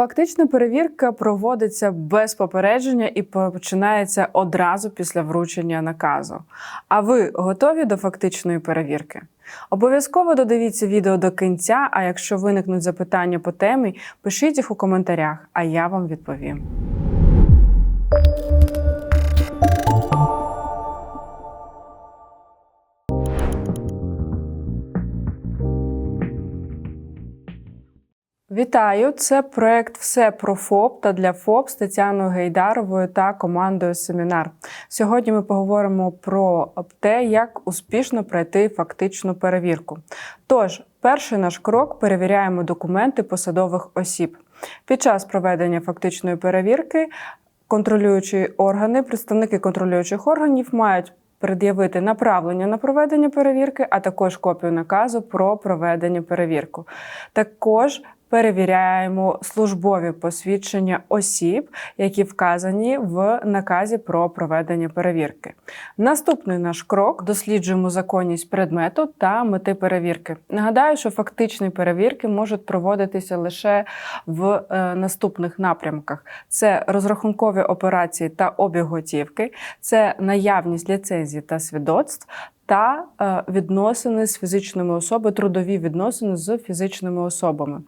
Фактична перевірка проводиться без попередження і починається одразу після вручення наказу. А ви готові до фактичної перевірки? Обов'язково додивіться відео до кінця, а якщо виникнуть запитання по темі, пишіть їх у коментарях, а я вам відповім. Вітаю! Це проект Все про ФОП та для ФОП з Тетяною Гейдаровою та командою Семінар. Сьогодні ми поговоримо про те, як успішно пройти фактичну перевірку. Тож, перший наш крок перевіряємо документи посадових осіб. Під час проведення фактичної перевірки контролюючі органи, представники контролюючих органів мають пред'явити направлення на проведення перевірки, а також копію наказу про проведення перевірки. Також перевіряємо службові посвідчення осіб, які вказані в наказі про проведення перевірки. Наступний наш крок досліджуємо законність предмету та мети перевірки. Нагадаю, що фактичні перевірки можуть проводитися лише в е, наступних напрямках: це розрахункові операції та обіг готівки, це наявність ліцензій та свідоцтв та е, відносини з фізичними особами, трудові відносини з фізичними особами.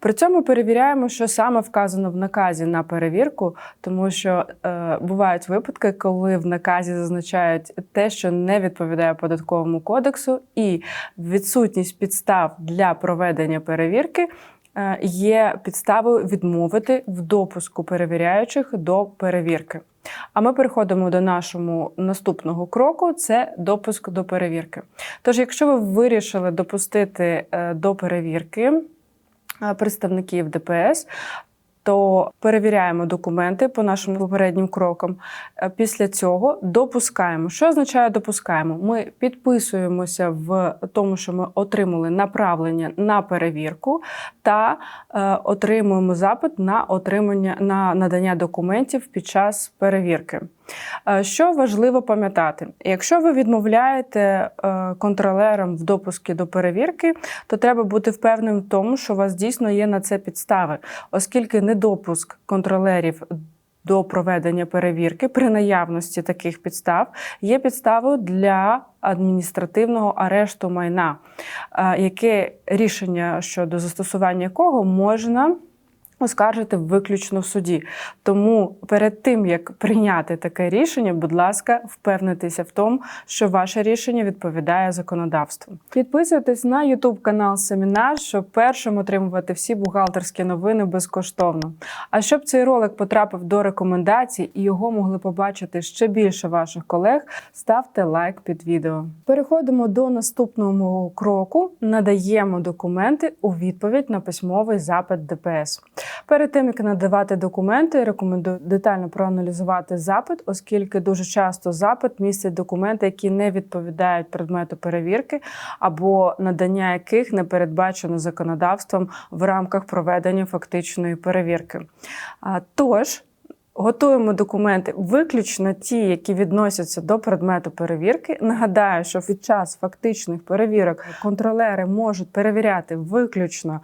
При цьому перевіряємо, що саме вказано в наказі на перевірку, тому що е, бувають випадки, коли в наказі зазначають те, що не відповідає податковому кодексу, і відсутність підстав для проведення перевірки. е, Є підставою відмовити в допуску перевіряючих до перевірки. А ми переходимо до нашого наступного кроку це допуск до перевірки. Тож, якщо ви вирішили допустити е, до перевірки е, представників ДПС, то перевіряємо документи по нашим попереднім крокам. Е, Після цього допускаємо. Що означає допускаємо? Ми підписуємося в тому, що ми отримали направлення на перевірку, та е, отримуємо запит на отримання на надання документів під час перевірки. Е, Що важливо пам'ятати, якщо ви відмовляєте е, контролерам в допуску до перевірки, то треба бути впевненим в тому, що у вас дійсно є на це підстави, оскільки недопуск контролерів. До проведення перевірки при наявності таких підстав є підставою для адміністративного арешту майна, е, яке рішення щодо застосування якого можна оскаржити виключно в суді. Тому перед тим як прийняти таке рішення, будь ласка, впевнитися в тому, що ваше рішення відповідає законодавству. Підписуйтесь на YouTube канал Семінар, щоб першим отримувати всі бухгалтерські новини безкоштовно. А щоб цей ролик потрапив до рекомендацій і його могли побачити ще більше ваших колег, ставте лайк під відео. Переходимо до наступного кроку. Надаємо документи у відповідь на письмовий запит ДПС. Перед тим як надавати документи, рекомендую детально проаналізувати запит, оскільки дуже часто запит містить документи, які не відповідають предмету перевірки, або надання яких не передбачено законодавством в рамках проведення фактичної перевірки. Тож. Готуємо документи виключно ті, які відносяться до предмету перевірки. Нагадаю, що під час фактичних перевірок контролери можуть перевіряти виключно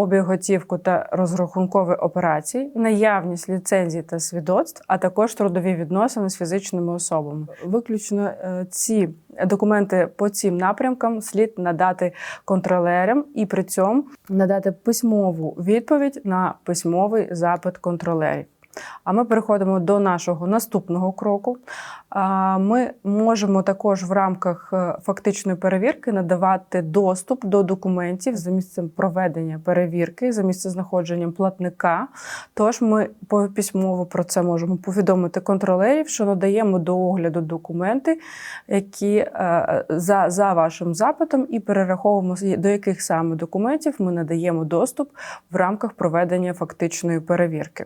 обіг готівку та розрахункові операції, наявність ліцензій та свідоцтв, а також трудові відносини з фізичними особами. Виключно е, ці документи по цим напрямкам слід надати контролерам і при цьому надати письмову відповідь на письмовий запит контролерів. А ми переходимо до нашого наступного кроку. Ми можемо також в рамках е, фактичної перевірки надавати доступ до документів за місцем проведення перевірки, за місцезнаходженням платника. Тож ми по- письмово про це можемо повідомити контролерів, що надаємо до огляду документи, які е, за, за вашим запитом, і перераховуємо до яких саме документів ми надаємо доступ в рамках проведення фактичної перевірки.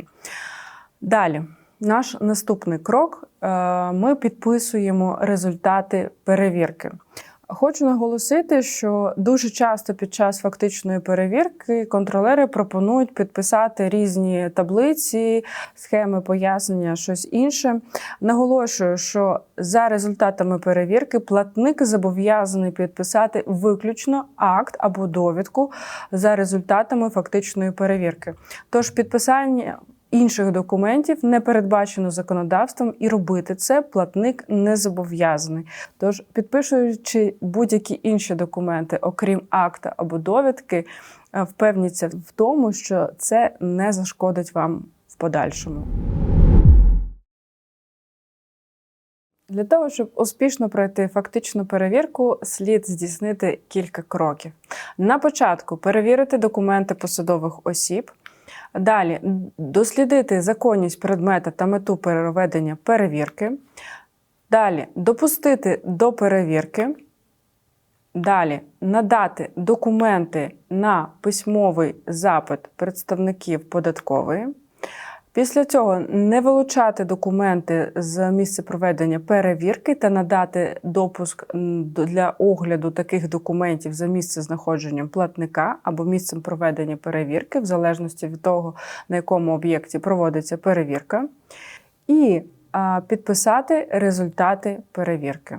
Далі, наш наступний крок: е, ми підписуємо результати перевірки. Хочу наголосити, що дуже часто під час фактичної перевірки контролери пропонують підписати різні таблиці, схеми пояснення, щось інше. Наголошую, що за результатами перевірки платник зобов'язаний підписати виключно акт або довідку за результатами фактичної перевірки. Тож підписання інших документів не передбачено законодавством, і робити це платник не зобов'язаний. Тож, підпишуючи будь-які інші документи, окрім акта або довідки, е, впевніться в тому, що це не зашкодить вам в подальшому. Для того, щоб успішно пройти фактичну перевірку, слід здійснити кілька кроків. На початку перевірити документи посадових осіб. Далі дослідити законність предмета та мету переведення перевірки. Далі допустити до перевірки. Далі надати документи на письмовий запит представників податкової. Після цього не вилучати документи з місця проведення перевірки та надати допуск для огляду таких документів за місце знаходженням платника або місцем проведення перевірки, в залежності від того, на якому об'єкті проводиться перевірка, і підписати результати перевірки.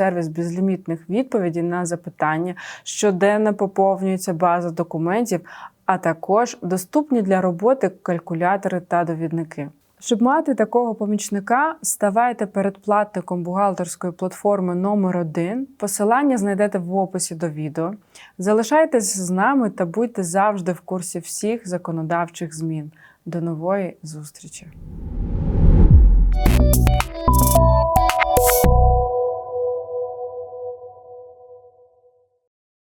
сервіс безлімітних відповідей на запитання, щоденно поповнюється база документів, а також доступні для роботи калькулятори та довідники. Щоб мати такого помічника, ставайте передплатником бухгалтерської платформи номер 1 Посилання знайдете в описі до відео. Залишайтесь з нами та будьте завжди в курсі всіх законодавчих змін. До нової зустрічі!